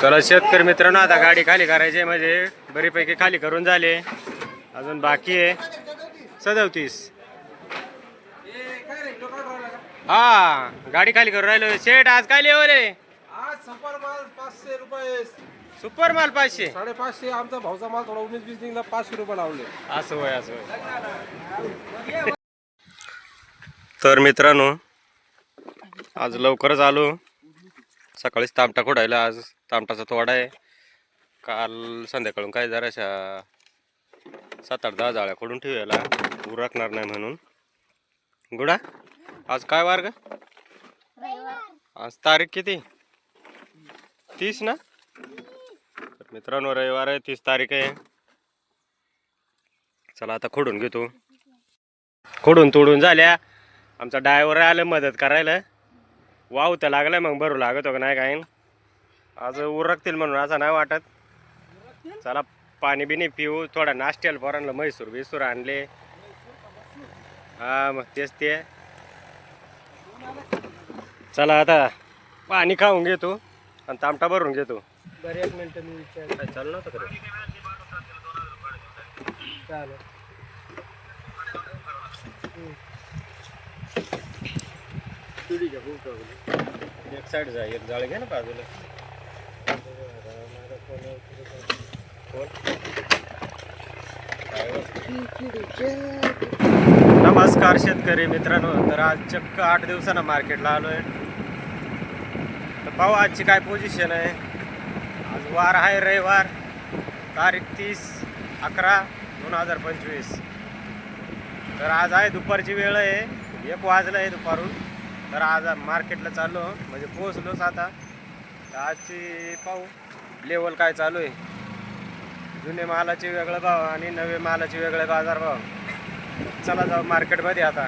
चला शेतकरी मित्रांनो आता गाडी खाली करायची आहे. म्हणजे बरीपैकी खाली करून झाले अजून बाकी आहे. सदवतीस हा गाडी खाली करून राहिलो. शेट आज काय आज संपर माल पाचशे रुपये सुपर माल पाचशे? साडेपाचशे आमचा भाऊचा माल थोडा उन्नीस वीस निघला पाचशे रुपये लावले. असं होय असं होय. तर मित्रांनो आज लवकरच आलो. सकाळीच तामटा खोडायला आज. तामटाचा तोडा आहे. काल संध्याकाळून काय जराशा सात आठ दहा जाळ्या खोडून ठेवायला राखणार नाही म्हणून. गुडा आज काय वार ग आज तारीख किती? तीस ना? तर मित्रांनो रविवार आहे तीस तारीख आहे. चला आता खोडून घेतो. खोडून तोडून झाल्या. आमचा ड्रायव्हर आलं मदत करायला. वाव तर लागलाय मग भरू लागत का नाही काय? आज उरकतील म्हणून असं नाही वाटत. चला पाणी बिनी पिऊ थोडा नाश्त्याला पोरांना म्हैसूर बिसूर आणले. हा मग तेच ते. चला आता पाणी खाऊन घेतो आणि तामटा भरून घेतो. बरं एक मिनिट मी विचार खरं? चालेल. एक साईड जा एक जाळ घे ना बाजूला. नमस्कार शेतकरी मित्रांनो तर आज चक्क आठ दिवसानं मार्केटला आलोय. तर पाहू आजची काय पोझिशन आहे. आज वार आहे रविवार तारीख तीस अकरा दोन हजार पंचवीस. तर आज आहे दुपारची वेळ आहे. एक वाजलं आहे दुपारून. तर आज मार्केटला चाललो म्हणजे पोहोचलोच आता. तर आजची पाहू. लेवल काय चालू आहे? जुने मालाचे वेगळे भाव आणि नवे मालाचे वेगळे बाजार भाव. चला जाऊ मार्केटमध्ये आता.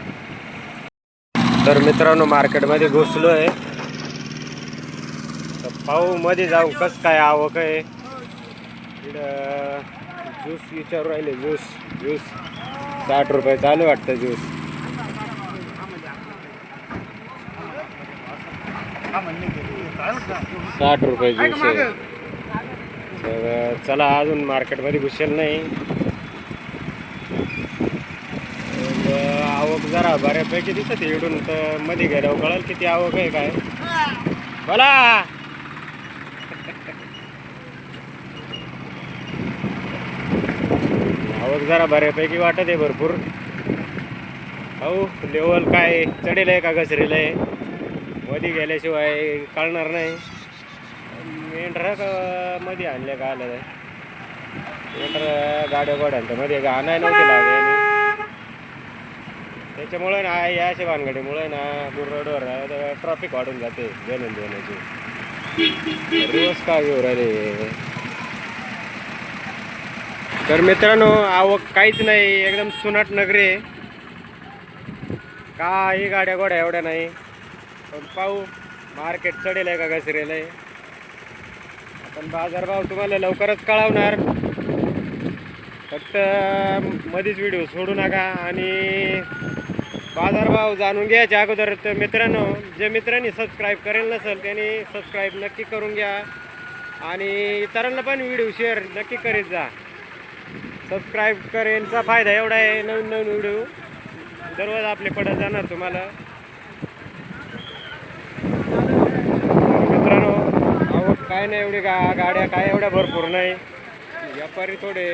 तर मित्रांनो मार्केटमध्ये घुसलो आहे. तर पाहू मध्ये जाऊ कस काय आवक आहे? इकडं ज्यूस विचारू राहिले ज्यूस ज्यूस. साठ रुपये चालू वाटतं ज्यूस. साठ रुपये ज्यूस आहे. तर चला अजून मार्केटमध्ये घुसेल नाही. आवक जरा बऱ्यापैकी दिसत आहे तर मध्ये गेल्यावर कळेल किती आवक आहे काय. बोला. आवक जरा बऱ्यापैकी वाटत आहे भरपूर. हो लेवल काय चढेल आहे का घसरेल आहे? मध्ये गेल्याशिवाय कळणार नाही. ट्रकमध्ये आणले का आलं तर गाड्या गोड्यांच्या मध्ये आणाय नव्हते लागले त्याच्यामुळे ना या अशा भानगडीमुळे ना रोडवर ट्रॉफिक वाढून जाते जेवण देण्याची रोज का घेऊ राहिले तर मित्रांनो आवक काहीच नाही. एकदम सुनाट नगरी आहे. काही गाड्या गोड्या एवढ्या नाही. पण पाहू मार्केट चढेल आहे का घसरेल आहे? पण बाजारभाव तुम्हाला लवकरच कळवणार. फक्त मध्येच व्हिडिओ सोडू नका आणि बाजारभाव जाणून घ्यायच्या अगोदर तर मित्रांनो जे मित्रांनी सबस्क्राईब करेल नसेल त्यांनी सबस्क्राईब नक्की करून घ्या आणि इतरांना पण व्हिडिओ शेअर नक्की करीत जा. सबस्क्राईब करेलचा फायदा एवढा आहे नवीन नवीन व्हिडिओ दररोज आपले पडत जाणार तुम्हाला मित्रांनो आवक काय नाही एवढी गा गाड्या काय एवढ्या भरपूर नाही. व्यापारी थोडे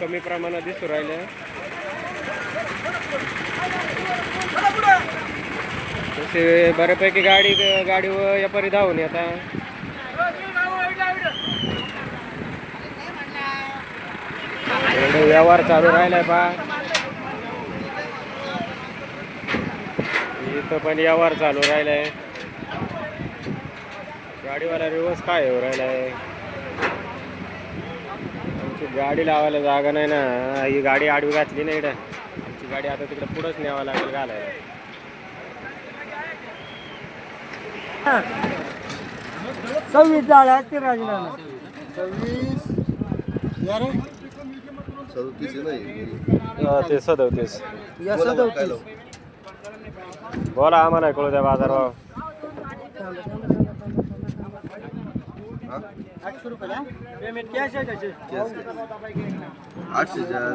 कमी प्रमाणात दिसू राहिले. तसे बऱ्यापैकी गाडी गाडीवर व्यापारी धावून येतात व्यवहार चालू राहिलाय बा. इथं पण व्यवहार चालू राहिलाय. गाडीवाला रिवर्स काय येऊ राहिलाय? आमची गाडी लावायला जागा नाही ना. ही गाडी आडवी घातली नाही इकडं. आमची गाडी आता तिकडे पुढंच न्यावं लागेल घालायला. सव्वीस झाला ते राजीनामा. हा, ते सदवतेस या बोला आम्हाला कळू द्या बाजारभाव? आठशे रुपयाला पेमेंट कॅश आहे त्याचे.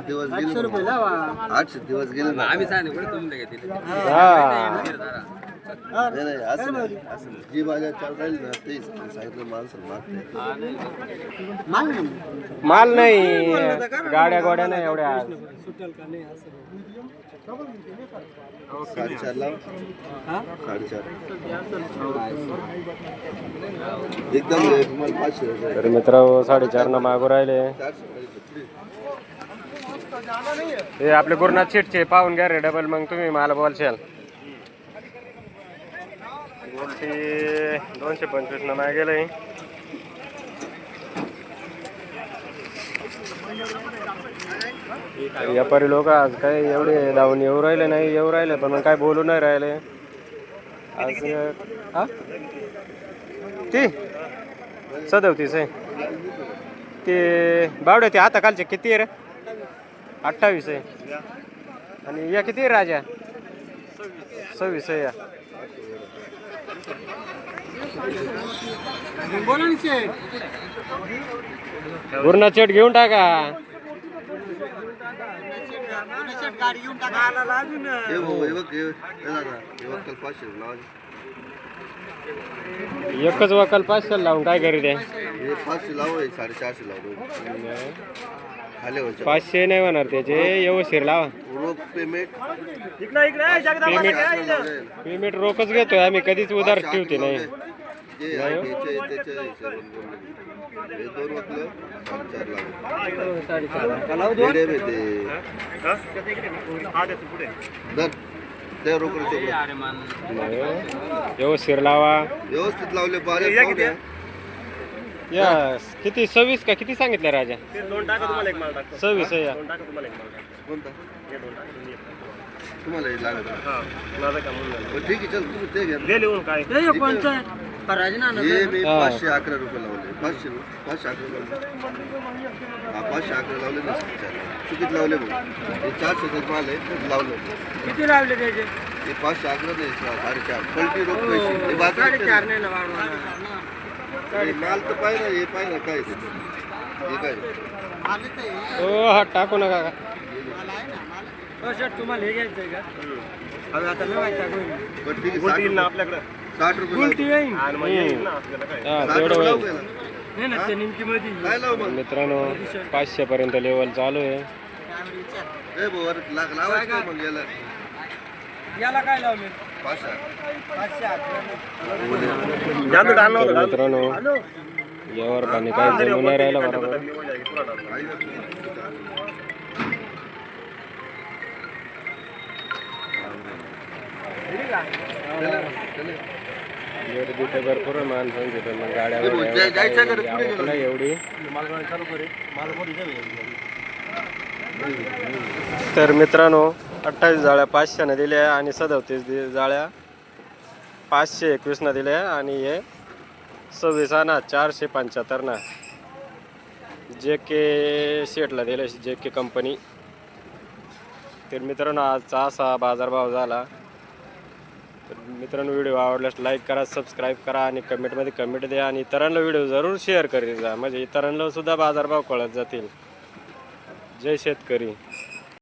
दिवस आठशे गेले. रुपये लावा. आठशे दिवस गेले ना. आम्ही सांगितलं कुठे तुम्ही घेतले हा. नाही नाही असं नाही असं नाही. जी राहील ना तेच सांगितलं माणसं मागते माल नाही माल नाही गाड्या गोड्या नाही एवढ्या साडेचार लाव साडेचार एकदम हे तुम्हाला पाचशे रुपये तर मित्र साडेचार ना मागू राहिले चारशे रुपये. हे आपले गुरुनाथ शेटचे पाहून घ्या रे डबल मग तुम्ही मला बोलशाल गोलटी दोनशे पंचवीस न मागे गेलंय. व्यापारी लोक आज काय एवढे धावून येऊ राहिले नाही येऊ राहिले पण मग काय बोलू नाही राहिले. आज हा? ती? सदवतीस आहे. ते बावड्या ते आता कालचे किती आहे रे? अठ्ठावीस आहे. आणि या किती आहे राजा? सव्वीस आहे या. बोला ना शेठ. गुरुनाथ शेट घेऊन टाका. शेठ गाडी घेऊन टाका आला अजून. हे भाऊ, हे बघ, हे- हे दादा, हे बघ, काल पाचशे रुपये लावा. एकच वकल पाचशे लावून काय करीत आहे? हे पाचशे लाव हे साडेचारशे लाव खाली व्हायचं पाचशे नाही होणार त्याचे व्यवस्थित लावा. रोख पेमेंट. पेमेंट पेमेंट रोखच घेतोय आम्ही कधीच उधार ठेवते नाही. जे हिशोबाने बोलले. हे दोन साडेचार लाव व्यवस्थित लावा. व्यवस्थित लावले पाहुणे. या किती? सव्वीस का? किती सांगितलं राजा? सव्वीस आहे या. कोणता? तुम्हाला हे लागत आहे. बरं, ठीक आहे चल तुम्ही ते घ्या. हे कोणचं आहे? फराजी ना ना. हे मी हा. पाचशे अकरा रुपये लावले. पाचशे पाचशे अकरा लावले. हा पाचशे अकरा लावले ना चार. चुकीत लावले भाऊ हे चारशे माल आहे ते लावलं किती लावले त्याचे? हे पाचशे अकरा नाही साडेचार. पलटी रोख पैसे. हे बाकी साडेचार नाही ना. हे माल तर पाहिजे हे पाहिजे काय ते? हे काय? आहे. हो हा टाकू नका का? हो शेठ तुम्हाला हे घ्यायचंय का? अरे आता नाही माहिती आहे. बरं ठीक आहे साठ रुपये. साठ रुपये हा साठ तेवढं रुपये लावू होईल? नाही ना ते नेमकी मध्ये काय लावू मग? मित्रांनो पाचशे पर्यंत लेवल चालू आहे. हे भाऊ अरे लाग लावायचं का मग याला. याला काय लावले पाचशे पाचशे अकरा तर मित्रांनो यावर पाणी काय जमू नाही राहिलं बरोबर. गर्दी तर भरपूर आहे माणसांची मग गाड्या भाऊ, वगैरे जाय- जायचं का? रे? काही पुढे आवक गेलो. नाही एवढी तर मित्रांनो अठ्ठावीस जाळ्या पाचशेनं दिल्या आणि सदतीस दि- जाळ्या पाचशे एकवीसनं दिल्या आणि हे सव्वीस आणा चारशे पंच्याहत्तरनं. जे के शेटला दिले जे के कंपनी तर मित्रांनो आजचा असा बाजारभाव झाला. तर मित्रांनो व्हिडिओ आवडल्यास लाईक करा सबस्क्राईब करा आणि कमेंटमध्ये कमेंट द्या आणि इतरांना व्हिडिओ जरूर शेअर करीत जा. म्हणजे इतरांना सुद्धा बाजारभाव कळत जातील. जय शेतकरी.